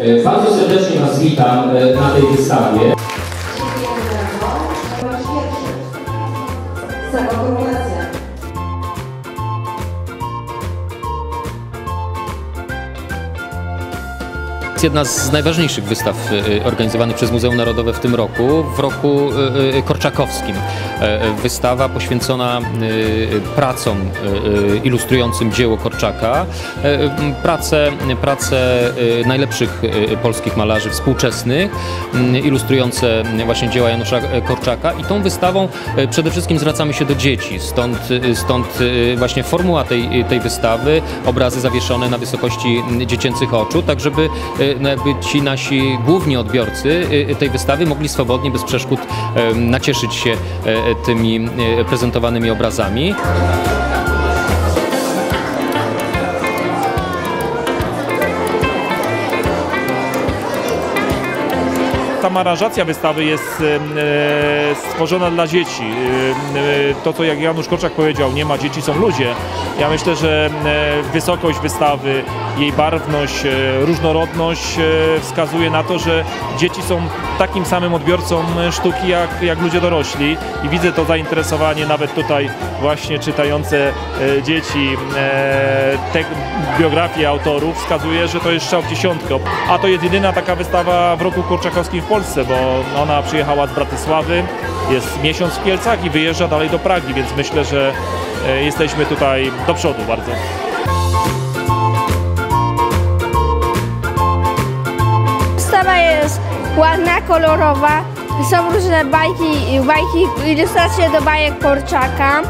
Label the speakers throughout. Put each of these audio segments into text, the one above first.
Speaker 1: E, Bardzo serdecznie Was witam e, na tej wystawie.
Speaker 2: Jest jedna z najważniejszych wystaw e, organizowanych przez Muzeum Narodowe w tym roku, w roku e, korczakowskim. E, e, Wystawa poświęcona pracom ilustrującym dzieło Korczaka, e, prace, prace najlepszych polskich malarzy współczesnych, ilustrujące właśnie dzieła Janusza Korczaka. I tą wystawą przede wszystkim zwracamy się do dzieci, stąd, stąd właśnie formuła tej, tej wystawy, obrazy zawieszone na wysokości dziecięcych oczu, tak żeby jakby ci nasi główni odbiorcy e, tej wystawy mogli swobodnie, bez przeszkód nacieszyć się e, tymi e, prezentowanymi obrazami.
Speaker 3: Sama aranżacja wystawy jest e, stworzona dla dzieci. E, to, co jak Janusz Korczak powiedział, nie ma dzieci, są ludzie. Ja myślę, że e, wysokość wystawy, jej barwność, różnorodność wskazuje na to, że dzieci są takim samym odbiorcą sztuki jak, jak ludzie dorośli i widzę to zainteresowanie nawet tutaj właśnie czytające dzieci te biografie autorów wskazuje, że to jest strzał w dziesiątkę. A to jest jedyna taka wystawa w roku kurczakowskim Polsce, bo ona przyjechała z Bratysławy, jest miesiąc w Kielcach i wyjeżdża dalej do Pragi, więc myślę, że e, jesteśmy tutaj do przodu bardzo.
Speaker 4: Wystawa jest ładna, kolorowa. Są różne bajki, bajki, ilustracje do bajek Korczaka.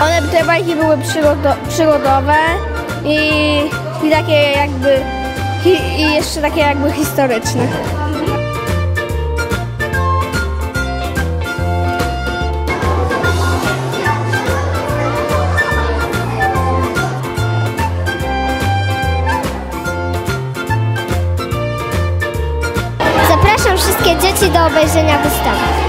Speaker 4: One, te bajki były przygodo, przygodowe i, i takie jakby, hi, i jeszcze takie jakby historyczne.
Speaker 5: Zapraszam wszystkie dzieci do obejrzenia wystawy.